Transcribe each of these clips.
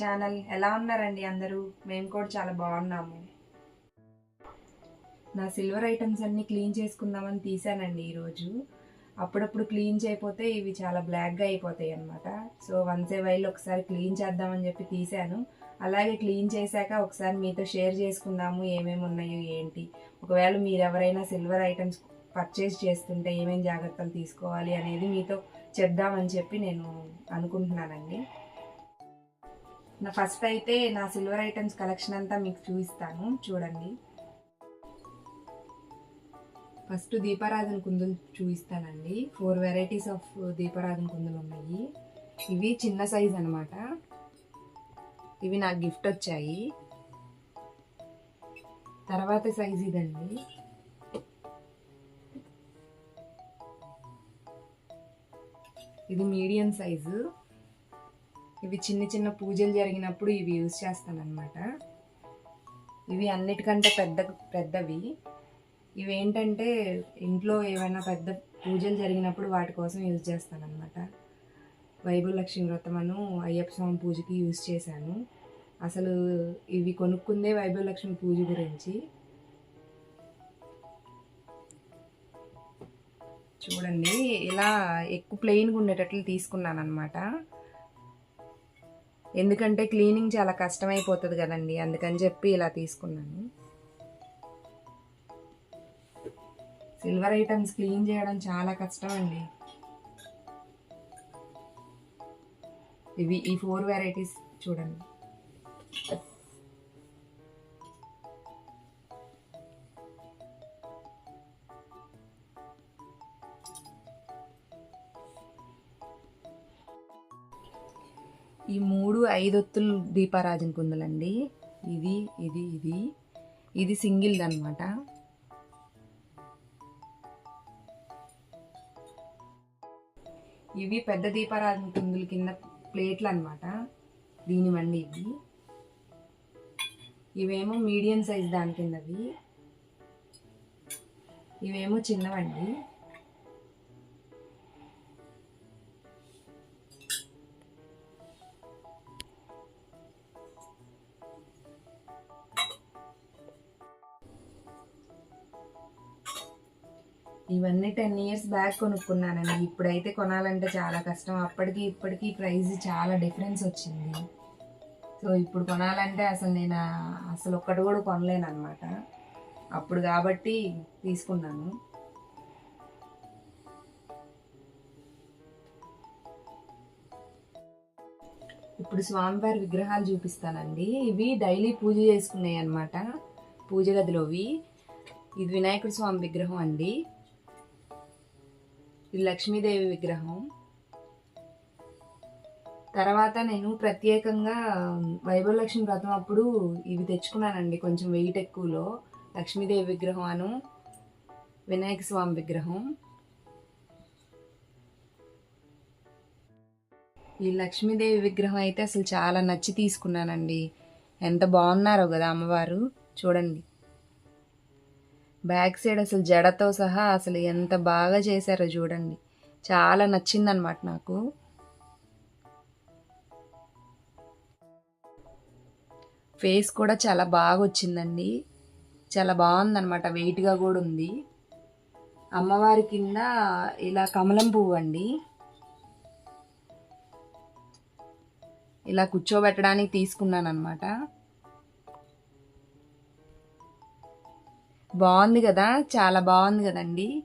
Channel ఎలా ఉన్నారండి అందరూ? మేము కూడా చాలా బాగున్నాము. నా సిల్వర్ ఐటమ్స్ అన్నీ క్లీన్ చేసుకుందామని తీసానండి ఈరోజు. అప్పుడప్పుడు క్లీన్ చేయకపోతే ఇవి చాలా బ్లాక్గా అయిపోతాయి అనమాట సో వన్స్ ఏ వైల్ ఒకసారి క్లీన్ చేద్దామని చెప్పి తీసాను. అలాగే క్లీన్ చేశాక ఒకసారి మీతో షేర్ చేసుకుందాము ఏమేమి ఉన్నాయో ఏంటి. ఒకవేళ మీరు ఎవరైనా సిల్వర్ ఐటమ్స్ పర్చేస్ చేస్తుంటే ఏమేమి జాగ్రత్తలు తీసుకోవాలి అనేది మీతో చెప్దామని చెప్పి నేను అనుకుంటున్నానండి. నా ఫస్ట్ అయితే నా సిల్వర్ ఐటమ్స్ కలెక్షన్ అంతా మీకు చూపిస్తాను. చూడండి. ఫస్ట్ దీపారాధన కుందులు చూపిస్తానండి. ఫోర్ వెరైటీస్ ఆఫ్ దీపారాధన కుందులు ఉన్నాయి. ఇవి చిన్న సైజ్ అనమాట ఇవి నాకు గిఫ్ట్ వచ్చాయి. తర్వాత సైజ్ ఇదండి. ఇది మీడియం సైజు ఇవి చిన్న చిన్న పూజలు జరిగినప్పుడు ఇవి యూజ్ చేస్తానన్నమాట. ఇవి అన్నిటికంటే పెద్ద పెద్దవి. ఇవి ఏంటంటే ఇంట్లో ఏమైనా పెద్ద పూజలు జరిగినప్పుడు వాటి కోసం యూజ్ చేస్తానన్నమాట. వైభవ లక్ష్మి వ్రతమను అయ్యప్ప స్వామి పూజకి యూజ్ చేశాను. అసలు ఇవి కొనుక్కుందే వైభవ లక్ష్మి పూజ గురించి. చూడండి ఇలా ఎక్కువ ప్లెయిన్గా ఉండేటట్లు తీసుకున్నాను అనమాట ఎందుకంటే క్లీనింగ్ చాలా కష్టమైపోతుంది కదండి అందుకని చెప్పి ఇలా తీసుకున్నాను. సిల్వర్ ఐటమ్స్ క్లీన్ చేయడం చాలా కష్టం అండి ఇవి ఈ ఫోర్ వెరైటీస్ చూడండి. ఐదొత్తులు దీపారాజన్ కుందలండి. ఇది ఇది ఇది. ఇది సింగిల్ అనమాట ఇవి పెద్ద దీపారాధన కుందుల కింద ప్లేట్లు అనమాట దీనివండి ఇవి. ఇవేమో మీడియం సైజ్ దాని కిందవి ఇవేమో చిన్నవండి. ఇవన్నీ టెన్ ఇయర్స్ బ్యాక్ కొనుక్కున్నానండి. ఇప్పుడైతే కొనాలంటే చాలా కష్టం. అప్పటికి ఇప్పటికీ ప్రైస్ చాలా డిఫరెన్స్ వచ్చింది. సో ఇప్పుడు కొనాలంటే అసలు నేను అసలు ఒక్కటి కూడా కొనలేను అనమాట అప్పుడు కాబట్టి తీసుకున్నాను. ఇప్పుడు స్వామివారి విగ్రహాలు చూపిస్తానండి. ఇవి డైలీ పూజ చేసుకున్నాయి అనమాట పూజ గదిలోవి. ఇది వినాయకుడి స్వామి విగ్రహం అండి. ఇది లక్ష్మీదేవి విగ్రహం. తర్వాత నేను ప్రత్యేకంగా వైభవలక్ష్మి వ్రతం అప్పుడు ఇవి తెచ్చుకున్నానండి కొంచెం వెయిట్ ఎక్కువలో. లక్ష్మీదేవి విగ్రహం అను వినాయక స్వామి విగ్రహం. ఈ లక్ష్మీదేవి విగ్రహం అయితే అసలు చాలా నచ్చి తీసుకున్నానండి. ఎంత బాగున్నారో కదా అమ్మవారు. చూడండి. బ్యాక్ సైడ్ అసలు జడతో సహా అసలు ఎంత బాగా చేశారో చూడండి. చాలా నచ్చిందనమాట నాకు. ఫేస్ కూడా చాలా బాగా వచ్చిందండి చాలా బాగుందనమాట వెయిట్గా కూడా ఉంది. అమ్మవారి కింద ఇలా కమలం పువ్వు అండి. ఇలా కూర్చోబెట్టడానికి తీసుకున్నాను అనమాట బాగుంది కదా చాలా బాగుంది కదండి.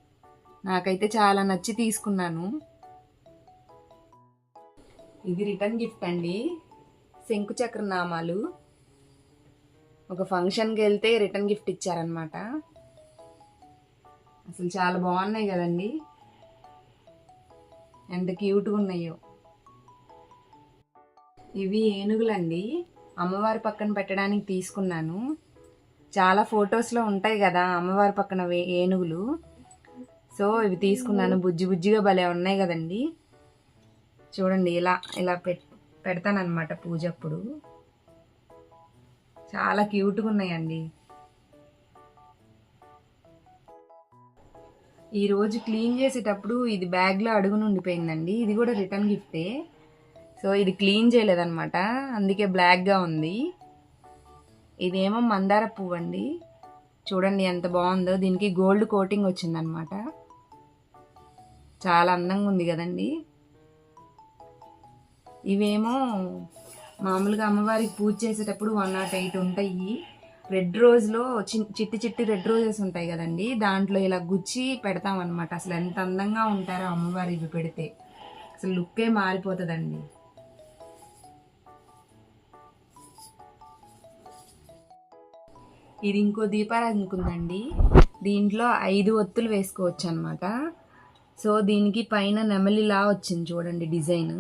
నాకైతే చాలా నచ్చి తీసుకున్నాను. ఇది రిటర్న్ గిఫ్ట్ అండి. శంకు చక్రనామాలు. ఒక ఫంక్షన్కి వెళ్తే రిటర్న్ గిఫ్ట్ ఇచ్చారనమాట అసలు చాలా బాగున్నాయి కదండి. ఎంత క్యూట్గా ఉన్నాయో. ఇవి ఏనుగులండి. అమ్మవారి పక్కన పెట్టడానికి తీసుకున్నాను. చాలా ఫొటోస్లో ఉంటాయి కదా అమ్మవారి పక్కన వే- ఏనుగులు. సో ఇవి తీసుకున్నాను. బుజ్జి బుజ్జిగా భలే ఉన్నాయి కదండి. చూడండి ఇలా ఇలా పెట్ పెడతానమాట పూజ అప్పుడు. చాలా క్యూట్గా ఉన్నాయండి. ఈరోజు క్లీన్ చేసేటప్పుడు ఇది బ్యాగ్లో అడుగును ఉండిపోయిందండి. ఇది కూడా రిటర్న్ గిఫ్టే. సో ఇది క్లీన్ చేయలేదన్నమాట. అందుకే బ్లాక్గా ఉంది. ఇదేమో మందార పువ్వు అండి చూడండి ఎంత బాగుందో. దీనికి గోల్డ్ కోటింగ్ వచ్చిందనమాట. చాలా అందంగా ఉంది కదండి. ఇవేమో మామూలుగా అమ్మవారికి పూజ చేసేటప్పుడు వన్ నాట్ ఎయిట్ ఉంటాయి. రెడ్ రోజ్లో చి- చిట్టి చిట్టి రెడ్ రోజెస్ ఉంటాయి కదండి. దాంట్లో ఇలా గుచ్చి పెడతాం అనమాట అసలు ఎంత అందంగా ఉంటారో అమ్మవారి ఇవి పెడితే. అసలు లుక్కే మారిపోతుందండి. ఇది ఇంకో దీపారాధనకు ఉందండి దీంట్లో ఐదు ఒత్తులు వేసుకోవచ్చు అనమాట సో దీనికి పైన నెమలిలా వచ్చింది చూడండి డిజైన్.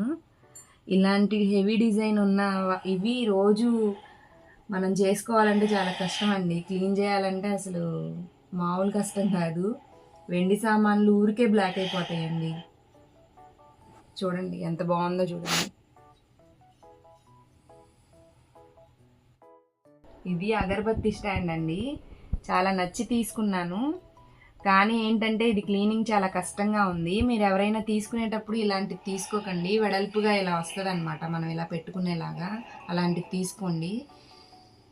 ఇలాంటి హెవీ డిజైన్ ఉన్న ఇవి రోజు మనం చేసుకోవాలంటే చాలా కష్టం అండి క్లీన్ చేయాలంటే అసలు మామూలు కష్టం కాదు. వెండి సామాన్లు ఊరికే బ్లాక్ అయిపోతాయండి. చూడండి ఎంత బాగుందో చూడండి. ఇది అగరబత్తి స్టాండ్ అండి. చాలా నచ్చి తీసుకున్నాను. కానీ ఏంటంటే ఇది క్లీనింగ్ చాలా కష్టంగా ఉంది. మీరు ఎవరైనా తీసుకునేటప్పుడు ఇలాంటివి తీసుకోకండి. వెడల్పుగా ఇలా వస్తుందన్నమాట. మనం ఇలా పెట్టుకునేలాగా అలాంటివి తీసుకోండి.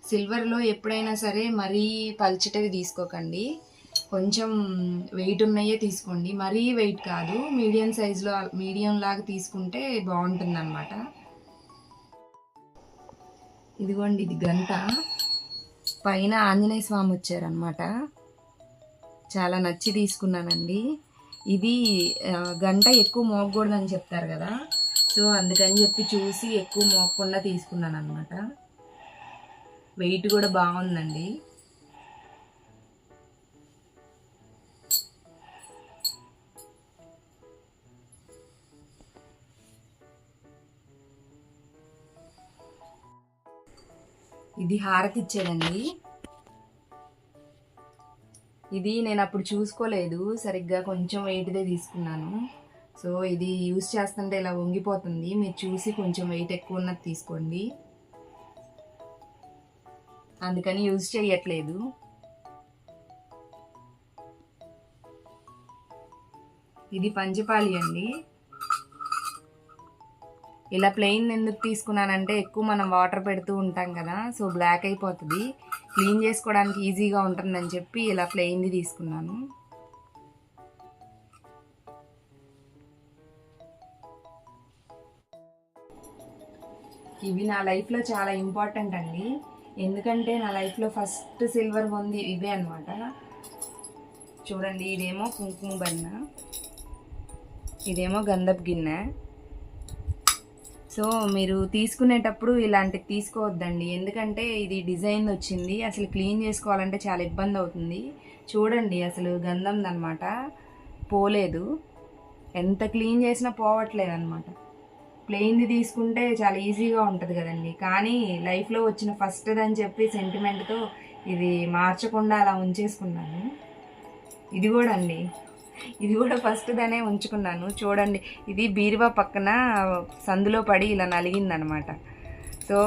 సిల్వర్లో ఎప్పుడైనా సరే మరీ పల్చటవి తీసుకోకండి. కొంచెం వెయిట్ ఉన్నాయే తీసుకోండి. మరీ వెయిట్ కాదు. మీడియం సైజులో మీడియం లాగా తీసుకుంటే బాగుంటుంది అన్నమాట ఇదిగోండి ఇది గంట. పైన ఆంజనేయ స్వామి వచ్చారనమాట చాలా నచ్చి తీసుకున్నానండి. ఇది గంట ఎక్కువ మోగకూడదని చెప్తారు కదా. సో అందుకని చెప్పి చూసి ఎక్కువ మోగకుండా తీసుకున్నాను అనమాట వెయిట్ కూడా బాగుందండి. ఇది హారతి ఇచ్చేదండి ఇది నేను అప్పుడు చూసుకోలేదు సరిగ్గా కొంచెం వెయిట్దే తీసుకున్నాను. సో ఇది యూస్ చేస్తుంటే ఇలా వంగిపోతుంది. మీరు చూసి కొంచెం వెయిట్ ఎక్కువ ఉన్నది తీసుకోండి. అందుకని యూజ్ చేయట్లేదు ఇది పంచపాలి అండి. ఇలా ప్లెయిన్ ఎందుకు తీసుకున్నానంటే ఎక్కువ మనం వాటర్ పెడుతూ ఉంటాం కదా సో బ్లాక్ అయిపోతుంది. క్లీన్ చేసుకోవడానికి ఈజీగా ఉంటుందని చెప్పి ఇలా ప్లెయిన్ది తీసుకున్నాను. ఇవి నా లైఫ్లో చాలా ఇంపార్టెంట్ అండి. ఎందుకంటే నా లైఫ్లో ఫస్ట్ సిల్వర్ ఉంది ఇవే అనమాట చూడండి ఇదేమో కుంకుమ బన్న ఇదేమో గంధపు గిన్నె. సో మీరు తీసుకునేటప్పుడు ఇలాంటివి తీసుకోవద్దండి. ఎందుకంటే ఇది డిజైన్ వచ్చింది అసలు క్లీన్ చేసుకోవాలంటే చాలా ఇబ్బంది అవుతుంది. చూడండి అసలు గంధం అనమాట పోలేదు. ఎంత క్లీన్ చేసినా పోవట్లేదు అనమాట ప్లెయిన్ది తీసుకుంటే చాలా ఈజీగా ఉంటుంది కదండి. కానీ లైఫ్లో వచ్చిన ఫస్ట్ అని చెప్పి సెంటిమెంట్తో ఇది మార్చకుండా అలా ఉంచేసుకున్నాను. ఇది కూడా అండి. ఇది కూడా ఫస్ట్ దానే ఉంచుకున్నాను. చూడండి ఇది బీరువా పక్కన సందులో పడి ఇలా నలిగిందనమాట. సో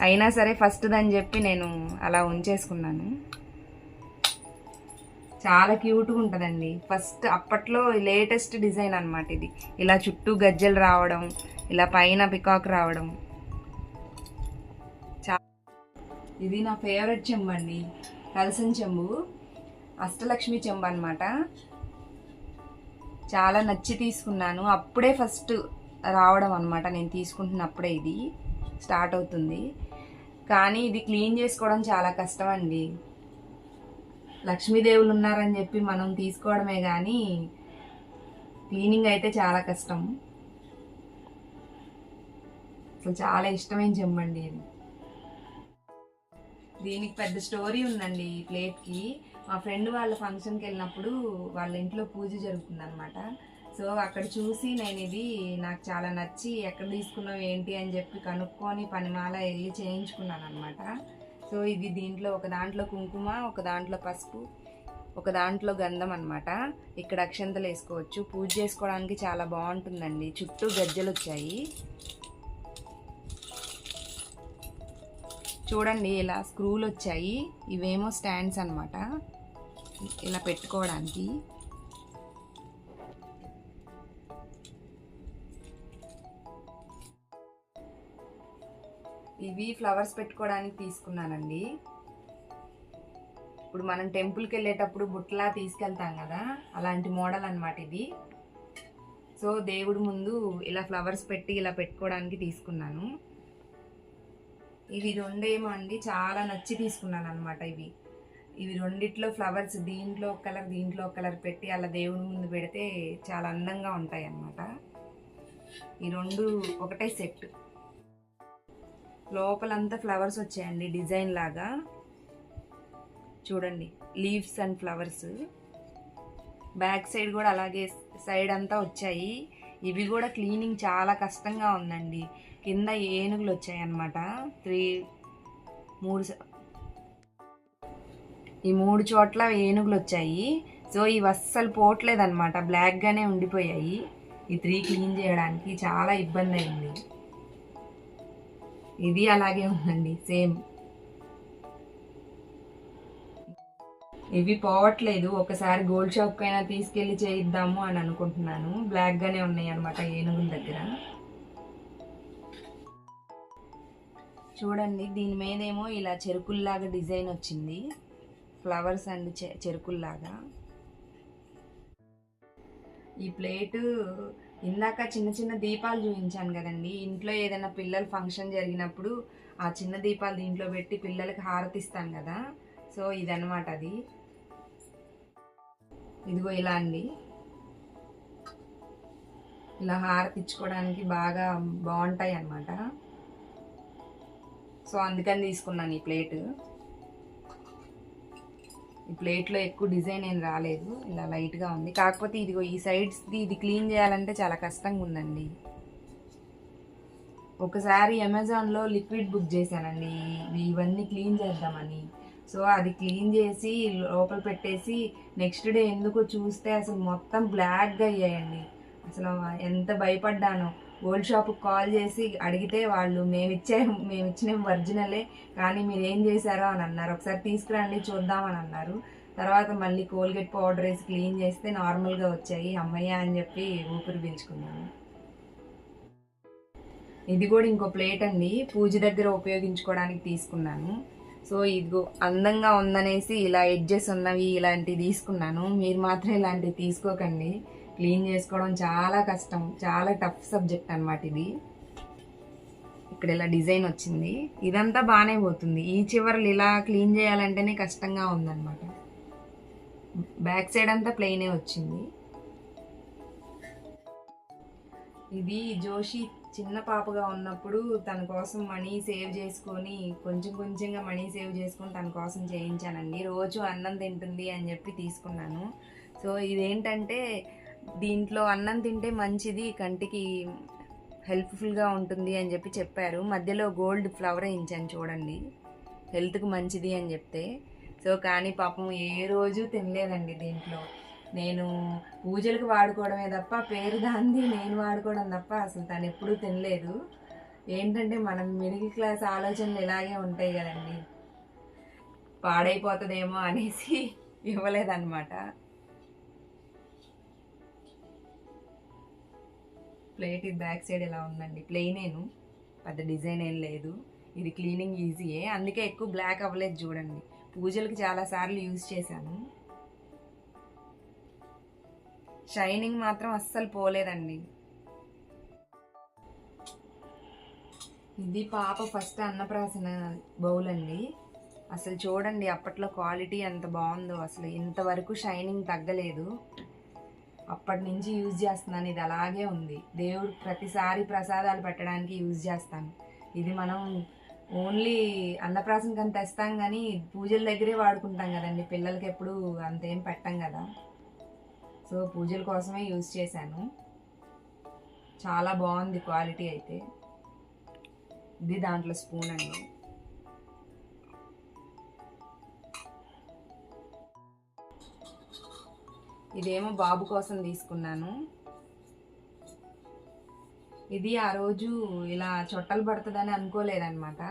అయినా సరే ఫస్ట్ అని చెప్పి నేను అలా ఉంచేసుకున్నాను. చాలా క్యూట్గా ఉంటుందండి. ఫస్ట్ అప్పట్లో లేటెస్ట్ డిజైన్ అనమాట ఇది. ఇలా చుట్టూ గజ్జలు రావడం ఇలా పైన పికాక్ రావడం. ఇది నా ఫేవరెట్ చెంబు అండి. కలసం చెంబు. అష్టలక్ష్మి చెంబు అనమాట. చాలా నచ్చి తీసుకున్నాను. అప్పుడే ఫస్ట్ రావడం అనమాట నేను తీసుకుంటున్నప్పుడే ఇది స్టార్ట్ అవుతుంది. కానీ ఇది క్లీన్ చేసుకోవడం చాలా కష్టం అండి. లక్ష్మీదేవులు ఉన్నారని చెప్పి మనం తీసుకోవడమే కానీ క్లీనింగ్ అయితే చాలా కష్టం. అసలు చాలా ఇష్టమైన చెమ్మండి ఇది దీనికి పెద్ద స్టోరీ ఉందండి ఈ ప్లేట్కి. మా ఫ్రెండ్ వాళ్ళ ఫంక్షన్కి వెళ్ళినప్పుడు వాళ్ళ ఇంట్లో పూజ జరుగుతుందనమాట సో అక్కడ చూసి నేను ఇది నాకు చాలా నచ్చి ఎక్కడ తీసుకున్నావు ఏంటి అని చెప్పి కనుక్కొని పనిమాల వెళ్ళి చేయించుకున్నాను అనమాట సో ఇది దీంట్లో ఒక దాంట్లో కుంకుమ ఒక దాంట్లో పసుపు ఒక దాంట్లో గంధం అనమాట ఇక్కడ అక్షంతలు వేసుకోవచ్చు. పూజ చేసుకోవడానికి చాలా బాగుంటుందండి. చుట్టూ గజ్జలు వచ్చాయి చూడండి ఇలా స్క్రూలు వచ్చాయి. ఇవేమో స్టాండ్స్ అనమాట ఇలా పెట్టుకోవడానికి. ఇవి ఫ్లవర్స్ పెట్టుకోవడానికి తీసుకున్నానండి. ఇప్పుడు మనం టెంపుల్కి వెళ్ళేటప్పుడు బుట్టలా తీసుకెళ్తాం కదా అలాంటి మోడల్ అనమాట ఇది. సో దేవుడి ముందు ఇలా ఫ్లవర్స్ పెట్టి ఇలా పెట్టుకోవడానికి తీసుకున్నాను. ఇవి రెండేమో అండి చాలా నచ్చి తీసుకున్నాను అనమాట ఇవి. ఇవి రెండిట్లో ఫ్లవర్స్ దీంట్లో ఒక కలర్ దీంట్లో ఒక కలర్ పెట్టి అలా దేవుని ముందు పెడితే చాలా అందంగా ఉంటాయి అన్నమాట ఈ రెండు ఒకటే సెట్. లోపలంతా ఫ్లవర్స్ వచ్చాయండి డిజైన్ లాగా. చూడండి leaves and flowers. Back side కూడా అలాగే సైడ్ అంతా వచ్చాయి. ఇవి కూడా క్లీనింగ్ చాలా కష్టంగా ఉందండి. కింద ఏనుగులు వచ్చాయి అన్నమాట త్రీ మూడు ఈ మూడు చోట్ల ఏనుగులు వచ్చాయి సో ఇవి అస్సలు పోవట్లేదన్నమాట బ్లాక్గానే ఉండిపోయాయి. ఈ త్రీ క్లీన్ చేయడానికి చాలా ఇబ్బంది అయింది ఇది అలాగే ఉందండి. సేమ్. ఇవి పోవట్లేదు. ఒకసారి గోల్డ్ షాప్కైనా అయినా చేయిద్దాము అని అనుకుంటున్నాను. బ్లాక్గానే ఉన్నాయి అనమాట ఏనుగుల దగ్గర. చూడండి దీని మీదేమో ఇలా చెరుకుల్లాగా డిజైన్ వచ్చింది. ఫ్లవర్స్ అండ్ చె చెరుకుల్లాగా. ఈ ప్లేటు ఇందాక చిన్న చిన్న దీపాలు చూపించాను కదండి. ఇంట్లో ఏదైనా పిల్లల ఫంక్షన్ జరిగినప్పుడు ఆ చిన్న దీపాలు దీంట్లో పెట్టి పిల్లలకి హారతిస్తాం కదా. సో ఇదనమాట అది. ఇదిగో ఇలా అండి. ఇలా హారతిచ్చుకోవడానికి బాగా బాగుంటాయి అన్నమాట సో అందుకని తీసుకున్నాను ఈ ప్లేట్. ఈ ప్లేట్లో ఎక్కువ డిజైన్ ఏం రాలేదు ఇలా లైట్గా ఉంది. కాకపోతే ఇదిగో ఈ సైడ్స్ది ఇది క్లీన్ చేయాలంటే చాలా కష్టంగా ఉందండి. ఒకసారి అమెజాన్లో లిక్విడ్ బుక్ చేశానండి ఇవన్నీ క్లీన్ చేద్దామని. సో అది క్లీన్ చేసి లోపల పెట్టేసి నెక్స్ట్ డే ఎందుకో చూస్తే అసలు మొత్తం బ్లాక్గా అయ్యాయండి. అసలు ఎంత భయపడ్డానో. గోల్డ్ షాప్కి కాల్ చేసి అడిగితే వాళ్ళు మేమిచ్చే మేమిచ్చిన మేము ఒరిజినలే కానీ మీరు ఏం చేశారో అని అన్నారు. ఒకసారి తీసుకురండి చూద్దామని అన్నారు. తర్వాత మళ్ళీ కోల్గేట్ పౌడర్ వేసి క్లీన్ చేస్తే నార్మల్గా వచ్చాయి. అమ్మయ్య అని చెప్పి ఊపిరి పీల్చుకున్నాను. ఇది కూడా ఇంకో ప్లేట్ అండి. పూజ దగ్గర ఉపయోగించుకోవడానికి తీసుకున్నాను. సో ఇదిగో అందంగా ఉందనేసి ఇలా ఎడ్జెస్ ఉన్నవి ఇలాంటివి తీసుకున్నాను. మీరు మాత్రం ఇలాంటివి తీసుకోకండి. క్లీన్ చేసుకోవడం చాలా కష్టం. చాలా టఫ్ సబ్జెక్ట్ అనమాట ఇది. ఇక్కడ ఇలా డిజైన్ వచ్చింది. ఇదంతా బాగానే పోతుంది. ఈ చివరలు ఇలా క్లీన్ చేయాలంటేనే కష్టంగా ఉందన్నమాట. బ్యాక్ సైడ్ అంతా ప్లెయినే వచ్చింది. ఇది జోషి చిన్న పాపగా ఉన్నప్పుడు తన కోసం మనీ సేవ్ చేసుకొని కొంచెం కొంచెంగా మనీ సేవ్ చేసుకొని తన కోసం చేయించానండి. రోజు అన్నం తింటుంది అని చెప్పి తీసుకున్నాను. సో ఇదేంటంటే దీంట్లో అన్నం తింటే మంచిది కంటికి హెల్ప్ఫుల్గా ఉంటుంది అని చెప్పి చెప్పారు. మధ్యలో గోల్డ్ ఫ్లవర్ వేయించాను చూడండి. హెల్త్కి మంచిది అని చెప్తే. సో కానీ పాపం ఏ రోజు తినలేదండి దీంట్లో. నేను పూజలకు వాడుకోవడమే తప్ప పేరు దాంది నేను వాడుకోవడం తప్ప అసలు తను ఎప్పుడూ తినలేదు. ఏంటంటే మనం మిడిల్ క్లాస్ ఆలోచనలు ఇలాగే ఉంటాయి కదండి. పాడైపోతుందేమో అనేసి ఇవ్వలేదన్నమాట. ప్లేట్ ఇది బ్యాక్ సైడ్ ఇలా ఉందండి? ప్లెయినేను. పెద్ద డిజైన్ ఏం లేదు. ఇది క్లీనింగ్ ఈజీయే. అందుకే ఎక్కువ బ్లాక్ అవ్వలేదు చూడండి. పూజలకు చాలా సార్లు యూజ్ చేశాను. షైనింగ్ మాత్రం అస్సలు పోలేదండి. ఇది పాప ఫస్ట్ అన్నప్రాసన బౌల్ అండి అసలు చూడండి అప్పట్లో క్వాలిటీ ఎంత బాగుందో. అసలు ఇంతవరకు షైనింగ్ తగ్గలేదు. అప్పటి నుంచి యూజ్ చేస్తున్నాను. ఇది అలాగే ఉంది. దేవుడు ప్రతిసారి ప్రసాదాలు పెట్టడానికి యూజ్ చేస్తాను. ఇది మనం ఓన్లీ అన్నప్రాసం కానీ తెస్తాం కానీ పూజల దగ్గరే వాడుకుంటాం కదండి. పిల్లలకి ఎప్పుడు అంతేం పెట్టం కదా. సో పూజల కోసమే యూజ్ చేశాను. చాలా బాగుంది క్వాలిటీ అయితే. ఇది దాంట్లో స్పూన్ అండి. ఇదేమో బాబు కోసం తీసుకున్నాను. ఇది ఆ రోజు ఇలా చొట్టలు పడుతుందని అనుకోలేదన్నమాట.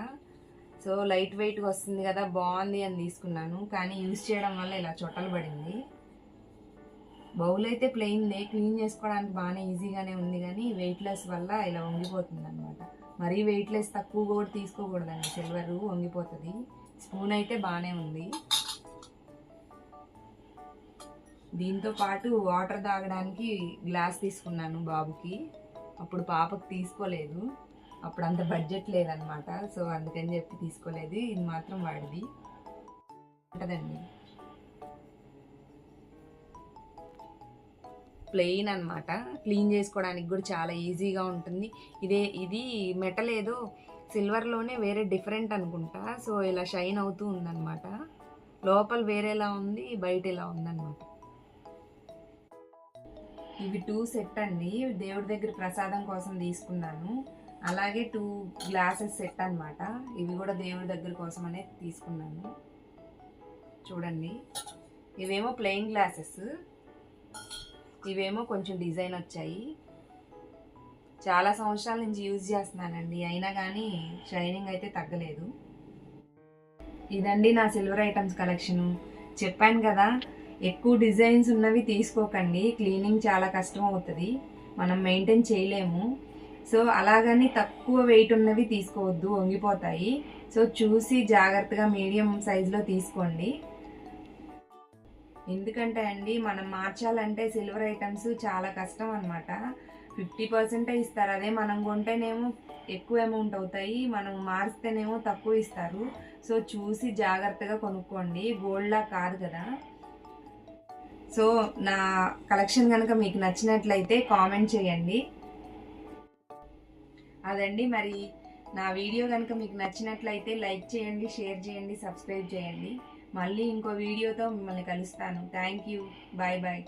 సో లైట్ వెయిట్గా వస్తుంది కదా బాగుంది అని తీసుకున్నాను. కానీ యూజ్ చేయడం వల్ల ఇలా చొట్టలు పడింది. బౌల్ అయితే ప్లెయిన్దే క్లీన్ చేసుకోవడానికి బాగానే ఈజీగానే ఉంది కానీ వెయిట్లెస్ వల్ల ఇలా వంగిపోతుంది అనమాట మరీ వెయిట్లెస్ తక్కువ కూడా తీసుకోకూడదండి సిల్వర్ వంగిపోతుంది. స్పూన్ అయితే బాగానే ఉంది. దీంతో పాటు వాటర్ తాగడానికి గ్లాస్ తీసుకున్నాను బాబుకి. అప్పుడు పాపకు తీసుకోలేదు. అప్పుడు అంత బడ్జెట్ లేదనమాట సో అందుకని చెప్పి తీసుకోలేదు. ఇది మాత్రం వాడిది. ఉంటుందండి. ప్లెయిన్ అనమాట క్లీన్ చేసుకోవడానికి కూడా చాలా ఈజీగా ఉంటుంది. ఇదే ఇది మెటల్ ఏదో సిల్వర్లోనే వేరే డిఫరెంట్ అనుకుంటా. సో ఇలా షైన్ అవుతూ ఉందన్నమాట. లోపల వేరేలా ఉంది బయట ఇలా ఉందన్నమాట. ఇవి టూ సెట్ అండి. దేవుడి దగ్గర ప్రసాదం కోసం తీసుకున్నాను. అలాగే టూ గ్లాసెస్ సెట్ అన్నమాట. ఇవి కూడా దేవుడి దగ్గర కోసం అనేది తీసుకున్నాను. చూడండి. ఇవేమో ప్లెయిన్ గ్లాసెస్ ఇవేమో కొంచెం డిజైన్ వచ్చాయి. చాలా సంవత్సరాల నుంచి యూజ్ చేస్తున్నానండి. అయినా కానీ షైనింగ్ అయితే తగ్గలేదు. ఇదండి నా సిల్వర్ ఐటమ్స్ కలెక్షను చెప్పాను కదా ఎక్కువ డిజైన్స్ ఉన్నవి తీసుకోకండి. క్లీనింగ్ చాలా కష్టం అవుతుంది. మనం మెయింటైన్ చేయలేము. సో అలాగని తక్కువ వెయిట్ ఉన్నవి తీసుకోవద్దు. వంగిపోతాయి. సో చూసి జాగ్రత్తగా మీడియం సైజులో తీసుకోండి. ఎందుకంటే అండి మనం మార్చాలంటే సిల్వర్ ఐటమ్స్ చాలా కష్టం అనమాట ఫిఫ్టీ పర్సెంటే ఇస్తారు. అదే మనం కొంటేనేమో ఎక్కువ అమౌంట్ అవుతాయి. మనం మార్స్తేనేమో తక్కువ ఇస్తారు. సో చూసి జాగ్రత్తగా కొనుక్కోండి. గోల్డ్లా కాదు కదా. సో నా కలెక్షన్ కనుక మీకు నచ్చినట్లయితే కామెంట్ చేయండి. అదండి మరి నా వీడియో కనుక మీకు నచ్చినట్లయితే లైక్ చేయండి షేర్ చేయండి సబ్స్క్రైబ్ చేయండి. మళ్ళీ ఇంకో వీడియోతో మిమ్మల్ని కలుస్తాను. Thank you. Bye bye.